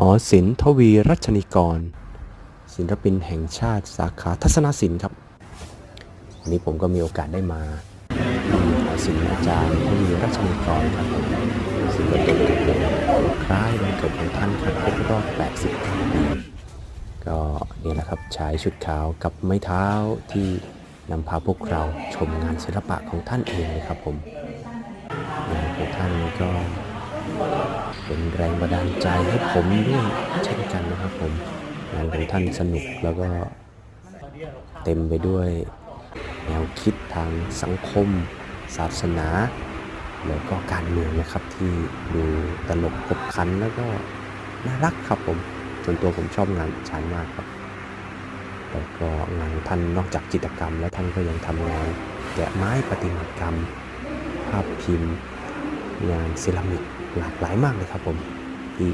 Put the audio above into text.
หอศิลป์ทวีรัชนิกร ศิลปินแห่งชาติสาขาทัศนศิลป์ครับวันนี้ผมก็มีโอกาสได้มาหอศิลป์อาจารย์ทวีรัชนิกรครับผมซึ่งก็ตรงกับวันคล้ายวันเกิดของท่านครับครบรอบ89ปีก็นี่แหละครับชายชุดขาวกับไม้เท้าที่นำพาพวกเราชมงานศิลปะของท่านเองเลยครับผมงานของท่านก็ เป็นแรงบันดาลใจให้ผมด้วยเช่นกันนะครับผมงานของท่านสนุกแล้วก็เต็มไปด้วยแนวคิดทางสังคม ศาสนา แล้วก็การเมืองนะครับที่ดูตลกขบขันแล้วก็น่ารักครับผมส่วนตัวผมชอบงานอาจารย์มากครับแล้วก็งานท่านนอกจากจิตรกรรม แล้วท่านก็ยังทำงานแกะไม้ประติมากรรม ภาพพิมพ์ งานเซรามิก หลากหลายมากเลยครับผมที่